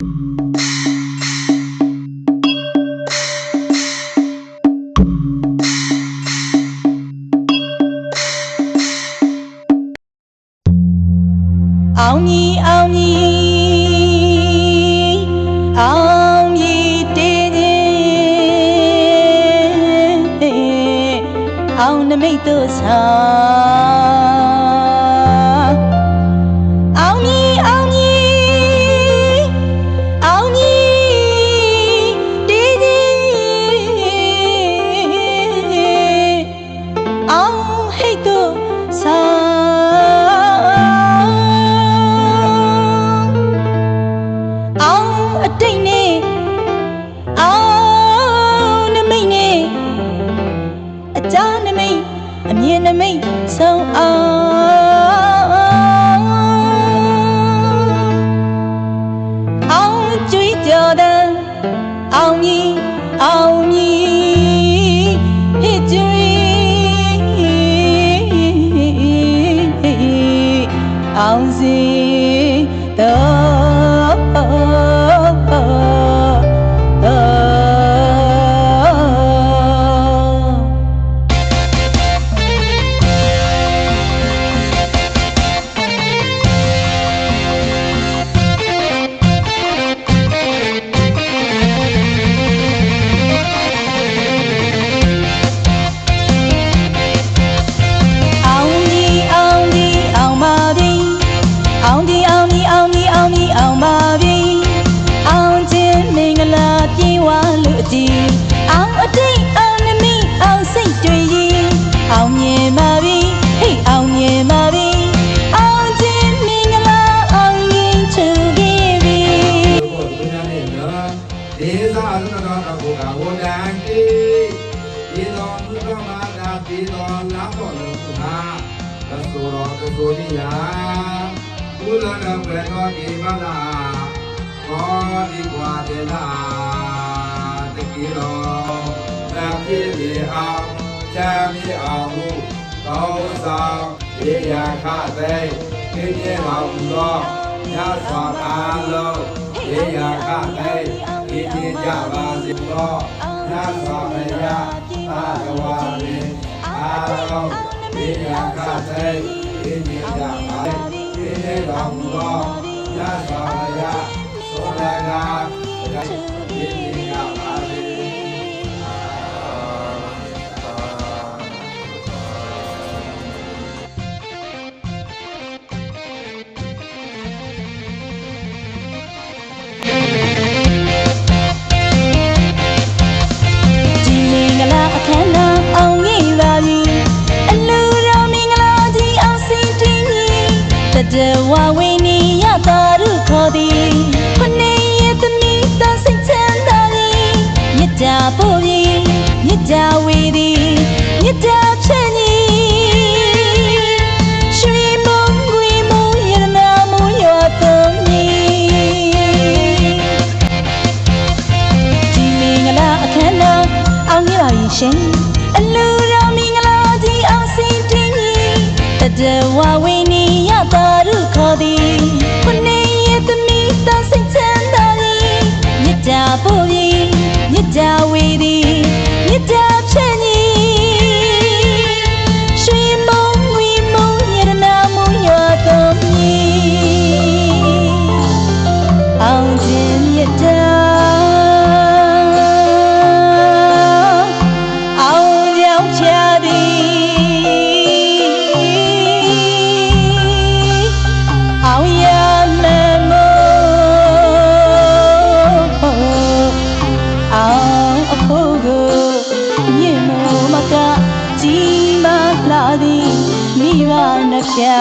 áo nhi áo nhi áo nhi tê tê áo nam mấy tơ sao ကုလကပရနောကိမနာဘောဒီဝါဒေနာတကိရောတပိမေအောင်ချာမေအောင်ဟုသောဆောင်ေယခသိကိမြေမောင်သောညသောအာလုံးေယခသိကိမြေကြပါစေသောညသောမယသာသဝမေအာလုံးေယခသိကိမြေကြပါစေ Bismillahirrahmanirrahim. တာပို့ပြီးမြစ်တာဝေ प्राणप्या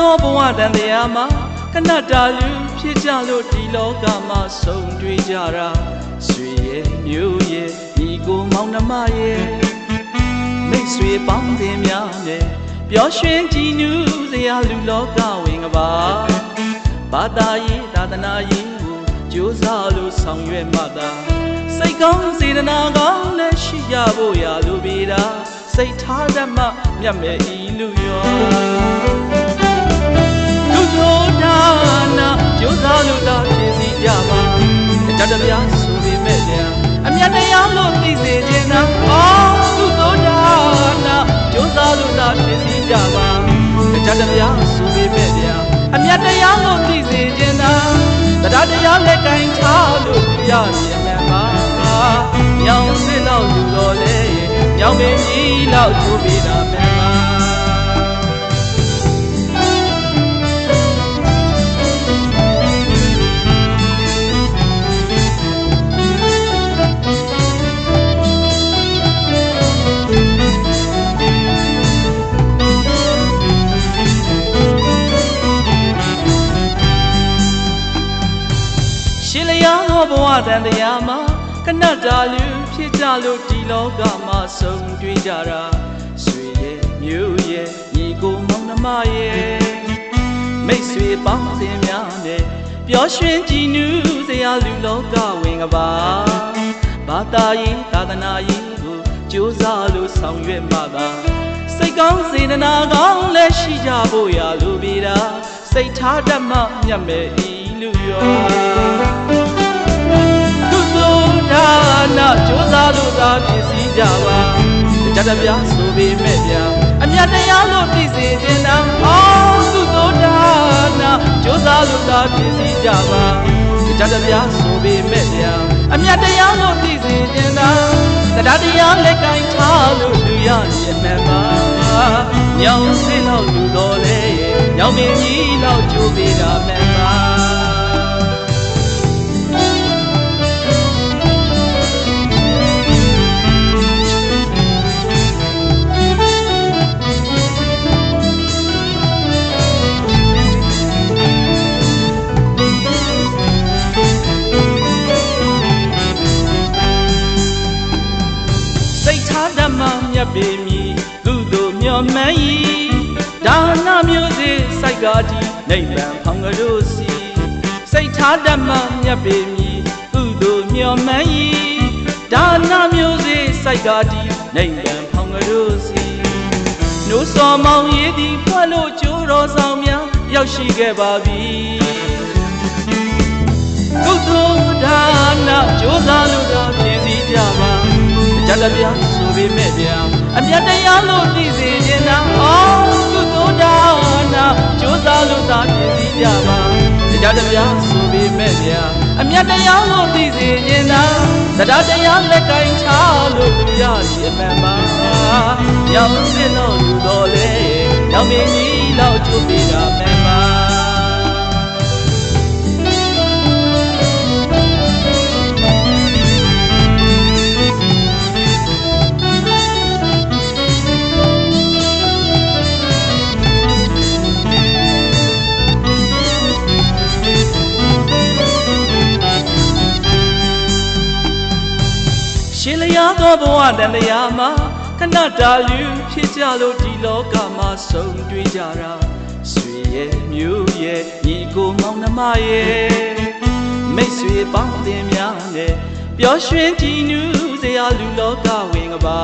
သောဘဝတန်တရားမှာကနတ္တာလူဖြစ်ကြလို့ဒီလောကမှာဆုံတွေ့ကြတာဆွေရဲ့မျိုးရဲ့ဒီကိုမောင်နှမရဲ့မိတ်ဆွေပေါင်းတင်များနဲ့ပျော်ရွှင်ကြည်နူးစရာလူလောကဝင်ကပါဘာသာရေးသာသနာရေးကိုကြိုးစားလို့ဆောင်ရွက်မှသာစိတ်ကောင်းစေတနာကောင်းလည်းရှိကြဖို့ရလိုပေတာစိတ်ထားတတ်မှမြတ်မဲ့ဤလူရော တတပြားဆိုပေမဲ့လည်းအမြတ်တရားလို့သိစေခြင်းသာတရားတရားလက်ကင်ချလို့ရမြင်မှာပါညောင်စစ်တော့လူတော်လေညောင်ပင်ကြီးလောက်ကျိုးပေးတာမယ်ပါ တန်တရားမှာကနတ္တာလူဖြစ်ကြလို့ဒီလောကမှာဆုံတွေ့ကြတာဆွေရဲ့မျိုးရဲ့ညီကိုမောင်နှမရဲ့မိတ်ဆွေပေါင်းတင်များနဲ့ပျော်ရွှင်ကြည်နူးစရာလူလောကဝင်ကပါဘာသာရေးသာသနာရေးကိုကြိုးစားလို့ဆောင်ရွက်မှသာစိတ်ကောင်းစေတနာကောင်းလည်းရှိကြဖို့ရလိုပေတာစိတ်ထားတတ်မှမြတ်မဲ့ဤလူရောသူတို့ ဒါနာကြိုးစားလို့သာဖြစ်စီကြပါတတပြားဆိုပေမဲ့ဗျာအမြတ်တရားလို့သိစေခြင်းသာအော်သူတို့ဒါနာကြိုးစားလို့သာဖြစ်စီကြပါတတပြားဆိုပေမဲ့ဗျာအမြတ်တရားလို့သိစေခြင်းသာတရားတရားလက်ကင်ထားလို့လူရရင်မဲ့ပါညောင်စင်းတော့လူတော်လေညောင်မင်းကြီးတော့ကြိုးပေးတာမဲ့ပါ မ္မမြတ်ပေမည်ကုသိုလ်မျောမှန်းဤဒါနမျိုးစေစိုက်ကတိနိဗ္ဗာန်ဖောင်ကတို့စီစိတ်ထားဓမ္မမြတ်ပေမည်ကုသိုလ်မျောမှန်းဤဒါနမျိုးစေစိုက်ကတိနိဗ္ဗာန်ဖောင်ကတို့စီနိုးစော်မောင်ရည်သည်ဖွဲ့လို့ကြိုးတော်ဆောင်များရောက်ရှိခဲ့ပါပြီ ကုသိုလ်ဒါနကြိုးစားလို့သာပြည့်စည်ကြပါကြတပြဆိုပေမဲ့ဗျာအမြတ်တရားလို့သိစေခြင်းသာအော်ကုသိုလ်ဒါနကြိုးစားလို့သာပြည့်စည်ကြပါကြတပြဆိုပေမဲ့ဗျာအမြတ်တရားလို့သိစေခြင်းသာတရားတရားလက်ကင်ချလို့လူရရှိအမှန်ပါရောင်စင်တော့လူတော်လေရောင်မင်းကြီးတော့ကျုပ်ပေးတာမှန်ပါ ရှင်လျာသောဘဝတန်တရားမှာခဏတာလူဖြစ်ကြလို့ဒီလောကမှာဆုံတွေ့ကြတာဆွေရဲ့မျိုးရဲ့ညီကိုမောင်နှမရဲ့မိတ်ဆွေပေါင်းတင်များနဲ့ပျော်ရွှင်ကြည်နူးစရာလူလောကဝင်ကပါ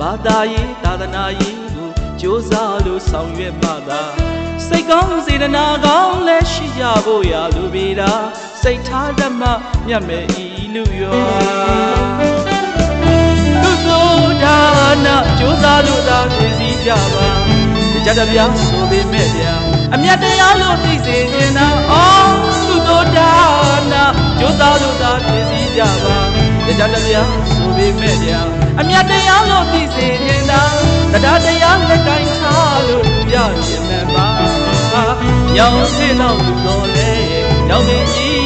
ဘာသာရေးသာသနာရေးကိုကြိုးစားလို့ဆောင်ရွက်မှသာစိတ်ကောင်းစေတနာကောင်းလည်းရှိကြဖို့ရလိုပေတာစိတ်ထားတတ်မှမြတ်မဲ့ဤလူရောသူတို့ ဒါနာကြိုးစားလို့သာဖြစ်စီကြပါကြတပြားဆိုပေမဲ့ဗျာအမြတ်တရားလို့သိစေခြင်းသာအော်သူတို့ဒါနာကြိုးစားလို့သာဖြစ်စီကြပါကြတပြားဆိုပေမဲ့ဗျာအမြတ်တရားလို့သိစေခြင်းသာတရားတရားလက်ကင်ချလို့လူရခြင်းမဲ့ပါညောင်စင်းတော့လူတော်လေညောင်မင်းကြီး